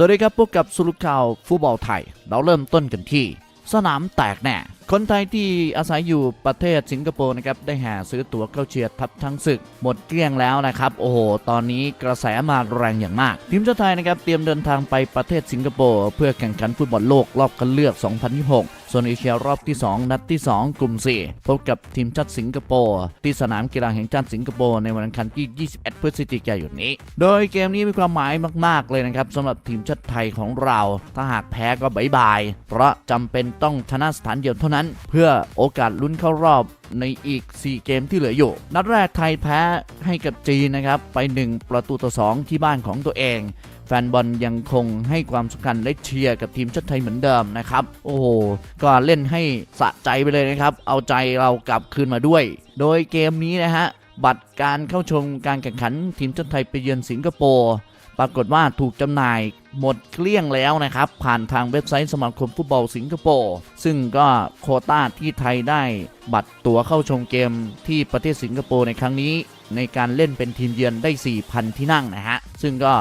สวัสดีครับพบกับสุรุข่าวฟุตบอลไทย เราเริ่มต้นกันที่ สนามแตกแน่ คนไทยที่อาศัยอยู่ประเทศสิงคโปร์นะครับได้แห่ซื้อตั๋วเข้าเชียร์ทัพทั้งศึก หมดเกลี้ยงแล้วนะครับ โอ้โห ตอนนี้กระแสมาแรงอย่างมาก ทีมชาติไทยนะครับเตรียมเดินทางไปประเทศสิงคโปร์เพื่อแข่งขันฟุตบอลโลกรอบคัดเลือก 2026โซนเอเชียรอบที่ 2 นัดที่ 2 กลุ่ม 4 พบกับทีมชาติสิงคโปร์ที่สนามกีฬาแห่งชาติสิงคโปร์ในวันอังคารที่ 21 พฤศจิกายนนี้ โดยเกมนี้มีความหมายมาก ๆ เลยนะครับสำหรับทีมชาติไทยของเรา ถ้าหากแพ้ก็บายบาย เพราะจำเป็นต้องชนะสถานเดียวเท่านั้นเพื่อโอกาสลุ้นเข้ารอบในอีก 4 เกมที่เหลืออยู่ นัดแรกไทยแพ้ให้กับจีนนะครับไป 1 ประตูต่อ 2 ที่บ้านของตัวเอง แฟนบอลยังคงให้ความสำคัญและเชียร์กับทีมชาติไทยเหมือนเดิมนะครับ โอ้โหก็เล่นให้สะใจไปเลยนะครับ เอาใจเรากลับคืนมาด้วย โดยเกมนี้นะฮะ บัตรการเข้าชมการแข่งขันทีมชาติไทยไปเยือนสิงคโปร์ปรากฏว่าถูกจำหน่ายหมดเกลี้ยงแล้วนะครับ ผ่านทางเว็บไซต์สมาคมฟุตบอลสิงคโปร์ซึ่งก็โคต้าที่ไทยได้บัตรตั๋วเข้าชมเกมที่ประเทศสิงคโปร์ในครั้งนี้ ในการเล่นเป็นทีมเยือนได้ 4,000 ที่นั่งนะฮะ ซึ่งก็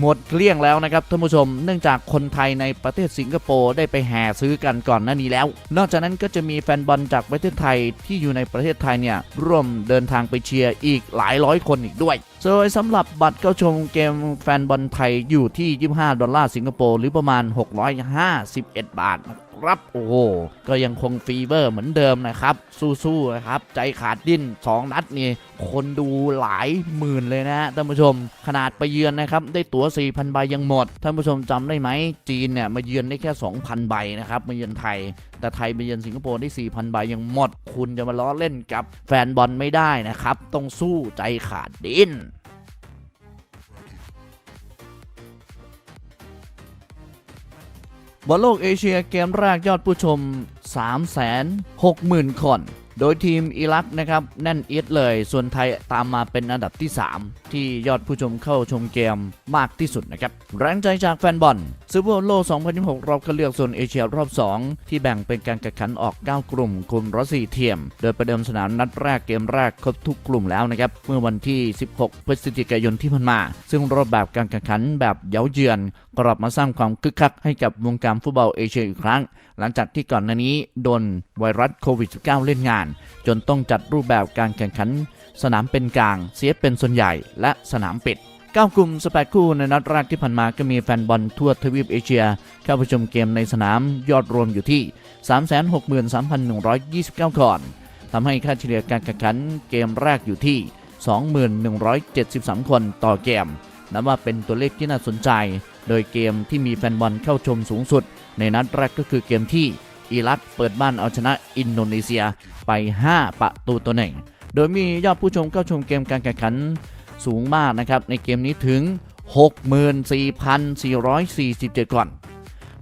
หมดเกลี้ยงแล้วนะครับท่านผู้ชม เนื่องจากคนไทยในประเทศสิงคโปร์ได้ไปแห่ซื้อกันก่อนหน้านี้แล้ว นอกจากนั้นก็จะมีแฟนบอลจากประเทศไทยที่อยู่ในประเทศไทยเนี่ยร่วมเดินทางไปเชียร์อีกหลายร้อยคนอีกด้วย โดยสำหรับบัตรเข้าชมเกมแฟนบอลไทยอยู่ที่ 25 ดอลลาร์สิงคโปร์หรือประมาณ 651 บาทนะครับ โอ้โห ก็ยังคงฟีเวอร์เหมือนเดิมนะครับ สู้ๆนะครับ ใจขาดดิ้น 2 นัดนี่ คนดูหลายหมื่นเลยนะท่านผู้ชม ขนาดไปเยือนนะครับ ได้ตั๋ว 4,000 ใบยังหมด ท่านผู้ชมจำได้ไหม จีนเนี่ยมาเยือนได้แค่ 2,000 ใบนะครับ มาเยือนไทย แต่ไทยไปเยือนสิงคโปร์ได้ 4,000 ใบยังหมด คุณจะมาล้อเล่นกับแฟนบอลไม่ได้นะครับ ต้องสู้ใจขาดดิ้น บอลโลกเอเชียเกมแรกยอดผู้ชม 360,000 คน โดยทีมอิรักนะครับแน่นเอียดเลย ส่วนไทยตามมาเป็นอันดับที่ 3 ที่ยอดผู้ชมเข้าชมเกมมากที่สุดนะครับแรงใจจากแฟนบอลซูเปอร์โล2026รอบคัดเลือกโซนเอเชียรอบ 2 ที่แบ่งเป็นการแข่งขันออก 9 กลุ่ม กลุ่มละ4ทียม โดยประเดิมสนามนัดแรกเกมแรกครบทุกกลุ่มแล้วนะครับเมื่อวันที่ 16 พฤศจิกายนที่ผ่านมา ซึ่งรูปแบบการแข่งขันแบบเย้าเยือนกลับมาสร้างความคึกคักให้กับวงการฟุตบอลเอเชียอีกครั้ง หลังจากที่ก่อนหน้านี้โดนไวรัสโควิด -19 เล่นงานจนต้องจัดรูปแบบการแข่งขัน สนามเป็นกลาง เสียเป็นส่วนใหญ่และสนามปิด9กลุ่มสแปดคู่ในนัดแรกที่ผ่านมาก็มีแฟนบอลทั่วทวีปเอเชีย เข้าไปชมเกมในสนามยอดรวมอยู่ที่ 363,129 คนทำให้ค่าเฉลี่ยการแข่งขันเกมแรกอยู่ที่ 2173 คนต่อเกม นับว่าเป็นตัวเลขที่น่าสนใจ โดยเกมที่มีแฟนบอลเข้าชมสูงสุด ในนัดแรกก็คือเกมที่ อิรักเปิดบ้านเอาชนะอินโดนีเซียไป 5 ประตูต่อหนึ่งโดยมียอดผู้ชมเข้าชมเกมการแข่งขันสูงมากนะครับ ในเกมนี้ถึง 64,447คน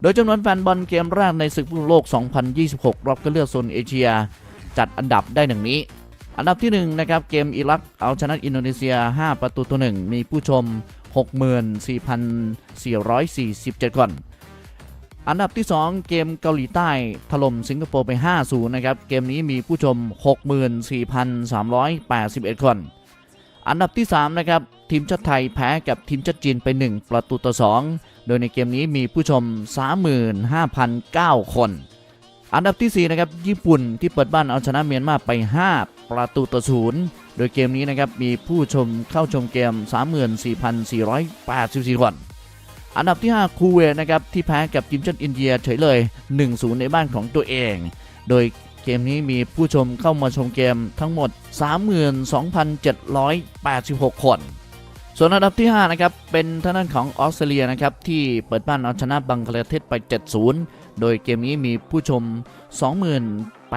โดยจำนวนแฟนบอลเกมแรกในศึกฟุตบอลโลก 2026 รอบคัดเลือกโซนเอเชีย จัดอันดับได้ดังนี้ อันดับที่1นะครับเกมอิรักเอาชนะอินโดนีเซีย 5 ประตูต่อ1มีผู้ชม 64,447คน อันดับที่ 2 เกมเกาหลีใต้ถล่มสิงคโปร์ไป 5-0 นะครับ เกมนี้มีผู้ชม 64,381 คน อันดับที่ 3 นะครับ ทีมชาติไทยแพ้กับทีมชาติจีนไป 1 ประตูต่อ 2 โดยในเกมนี้มีผู้ชม 35,009 คน อันดับที่ 4 นะครับ ญี่ปุ่นที่เปิดบ้านเอาชนะเมียนมาไป 5 ประตูต่อศูนย์โดยเกมนี้นะครับมีผู้ชมเข้าชมเกม 34,484 คน อันดับที่ 5 คูเวตนะครับที่แพ้กับทีมชาติอินเดียเฉยเลย 1-0 ในบ้านของตัวเอง โดยเกมนี้มีผู้ชมเข้ามาชมเกมทั้งหมด 32,786 คน ส่วนอันดับที่ 5 นะครับ เป็นทางด้านของออสเตรเลียนะครับ ที่เปิดบ้านเอาชนะบังกลาเทศไป 7-0 โดยเกมนี้มีผู้ชม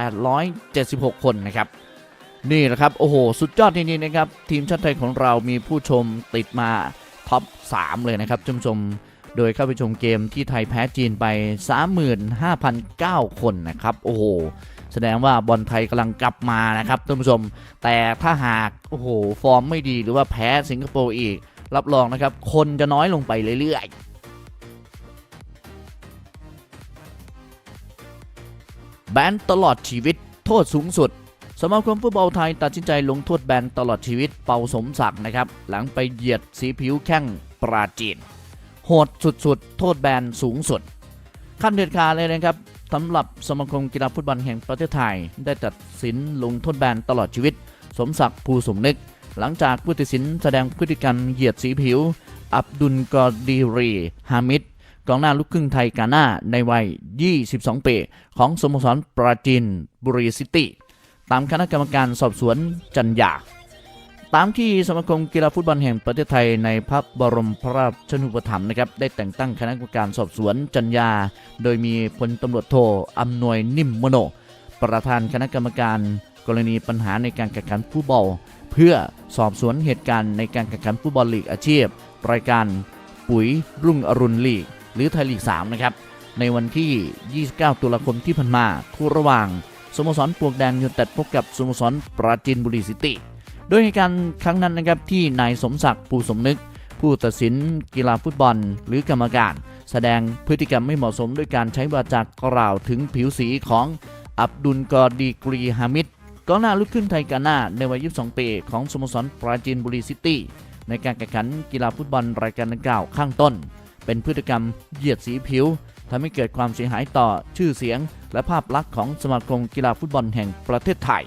2876 คนนะครับนี่แหละครับ โอ้โห สุดยอดจริงๆนะครับ ทีมชาติไทยของเรามีผู้ชมติดมา ท็อป 3 เลยนะครับท่านผู้ชมโดยเข้าไปชมเกมที่ไทยแพ้จีนไป 35,009 คนนะครับ โอ้โห แสดงว่าบอลไทยกำลังกลับมานะครับท่านผู้ชม แต่ถ้าหาก โอ้โห ฟอร์มไม่ดีหรือว่าแพ้สิงคโปร์อีก รับรองนะครับ คนจะน้อยลงไปเรื่อยๆแบนตลอดชีวิต โทษสูงสุด สมาคมฟุตบอลไทยตัดสินใจลงโทษแบนตลอดชีวิตเปาสมศักดิ์นะครับ หลังไปเหยียดสีผิวแข้งปราจีน โหดสุดๆ โทษแบนสูงสุด ขั้นเด็ดขาดเลยนะครับสำหรับสมาคมกีฬาฟุตบอลแห่งประเทศไทย ได้ตัดสินลงโทษแบนตลอดชีวิต สมศักดิ์ภูสมนึก หลังจากผู้ตัดสินแสดงพฤติกรรมเหยียดสีผิว อับดุลกอดีรีฮามิดกองหน้าลูกครึ่งไทยกาหน้าในวัย 22 ปี ของสโมสรปราจีนบุรีซิตี้ ตามคณะกรรมการสอบสวนจัญญาตามที่สมาคมกีฬาฟุตบอลแห่งประเทศไทยในพระบรมพระราชนูปถัมภ์นะครับได้แต่งตั้งคณะกรรมการสอบสวนจัญญา โดยมีพลตำรวจโทอำนวยนิ่มมโน ประธานคณะกรรมการ กรณีปัญหาในการแข่งขันฟุตบอล เพื่อสอบสวนเหตุการณ์ในการแข่งขันฟุตบอลลีกอาชีพ รายการปุ๋ยรุ่งอรุณลีก หรือไทยลีก3นะครับในวันที่ 29 ตุลาคมที่ผ่านมาคู่ระหว่าง สโมสรปลวกแดงยูนเต็ดพบกับสโมสรปราจีนบุรีซิตี้โดยในการครั้งนั้นนะครับที่นายสมศักดิ์ปูสมนึก ผู้ตัดสินกีฬาฟุตบอลหรือกรรมการ แสดงพฤติกรรมไม่เหมาะสมด้วยการใช้วาจากล่าวถึงผิวสีของอับดุลกอดีกรีฮามิดกองหน้าลูกครึ่งไทยกาหน้าในวัย 22 ปีของสโมสรปราจีนบุรีซิตี้ในการแข่งขันกีฬาฟุตบอลรายการดังกล่าวข้างต้น เป็นพฤติกรรมเหยียดสีผิว ทำให้เกิดความเสียหายต่อชื่อเสียง และภาพลักษณ์ของสมาคมกีฬาฟุตบอลแห่งประเทศไทย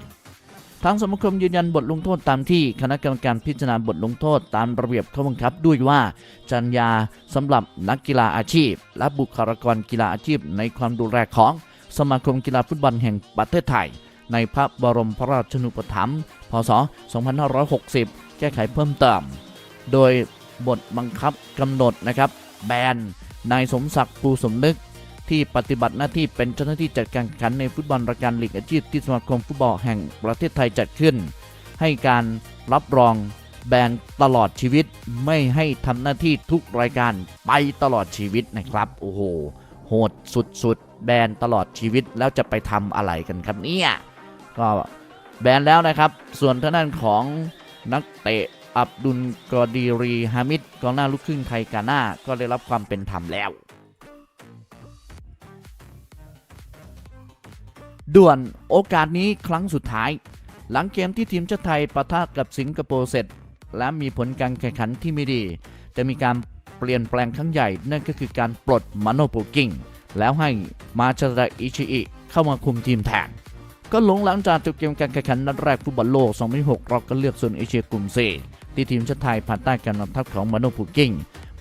ทางสมาคมยืนยันบทลงโทษตามที่คณะกรรมการพิจารณาบทลงโทษตามระเบียบข้อบังคับด้วยว่าจัญญาสำหรับนักกีฬาอาชีพ และบุคลากรกีฬาอาชีพ ในความดูแลของสมาคมกีฬาฟุตบอลแห่งประเทศไทย ในพระบรมพระราชนูปถัมภ์พศ 2560 แก้ไขเพิ่มเติม โดยบทบังคับกำหนดนะครับแบน นายสมศักดิ์ปูสมนึก ที่ปฏิบัติหน้าที่เป็นเจ้าหน้าที่จัดการแข่งขันในฟุตบอลรายการลีกอาชีพที่สมาคมฟุตบอลแห่งประเทศไทยจัดขึ้น ให้การรับรองแบนตลอดชีวิตไม่ให้ทำหน้าที่ทุกรายการไปตลอดชีวิตนะครับโอ้โหโหดสุดๆ แบนตลอดชีวิตแล้วจะไปทำอะไรกันครับเนี่ยก็แบนแล้วนะครับ ส่วนท่างด้นของนักเตะ อับดุลกอดีรีฮามิดกองหน้าลูกครึ่งไทยกาหน้าก็ได้รับความเป็นธรรมแล้ว ด่วนโอกาสนี้ครั้งสุดท้าย หลังเกมที่ทีมชาติไทยปะทะกับสิงคโปร์เสร็จ และมีผลการแข่งขันที่ไม่ดี จะมีการเปลี่ยนแปลงครั้งใหญ่ นั่นก็คือการปลดมาโนโปกิ้งแล้วให้มาชาดะอิชิอิเข้ามาคุมทีมแทนก็หลงหลังจากจบเกมการแข่งขันนัดแรกฟุตบอลโลก 2006รอบก็เลือกโซนเอเชียกลุ่ม C ที่ทีมชาติไทยภายใต้การนำทัพของมาโนโปกิ้ง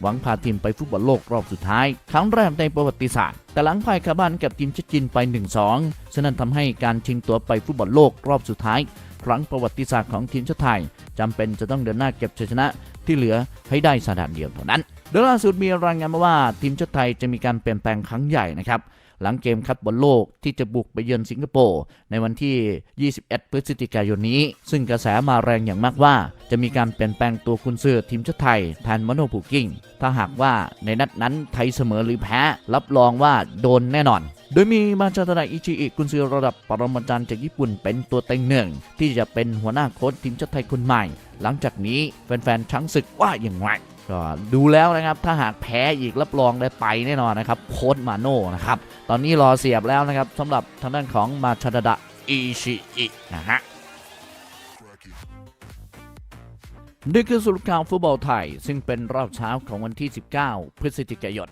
หวังพาทีมไปฟุตบอลโลกรอบสุดท้าย ครั้งแรกในประวัติศาสตร์ แต่หลังพ่ายคาบ้านกับทีมชาติจีนไป 1-2 ฉะนั้นทำให้การชิงตัวไปฟุตบอลโลกรอบสุดท้าย ครั้งประวัติศาสตร์ของทีมชาติไทยจำเป็นจะต้องเดินหน้าเก็บชัยชนะที่เหลือให้ได้สถานเดียวเท่านั้นโดยล่าสุดมีรายงานมาว่าทีมชาติไทยจะมีการเปลี่ยนแปลงครั้งใหญ่นะครับ หลังเกมคัดบอลโลกที่จะบุกไปเยือนสิงคโปร์ในวันที่ 21 พฤศจิกายนนี้ ซึ่งกระแสมาแรงอย่างมากว่า จะมีการเปลี่ยนแปลงตัวคุณเสือทีมชาติไทยแทนมโนผูกิ้งถ้าหากว่าในนัดนั้นไทยเสมอหรือแพ้ รับรองว่าโดนแน่นอน โดยมีมาจาตนาอิชิอิกุนซือระดับปรมาจารย์จากญี่ปุ่นเป็นตัวเต็งหนึ่ง ที่จะเป็นหัวหน้าโค้ชทีมชาติไทยคนใหม่ หลังจากนี้แฟนๆช้างศึกว่าอย่างไรก็ดูแล้วนะครับถ้าหากแพ้อีกรับรองได้ไปแน่นอนนะครับโค้ดมาโน่นะครับตอนนี้รอเสียบแล้วนะครับสำหรับทางด้านของมาชาดะอิชิอินะฮะนี่คือสรุปข่าวฟุตบอลไทย ซึ่งเป็นรอบเช้าของวันที่ 19 พฤศจิกายน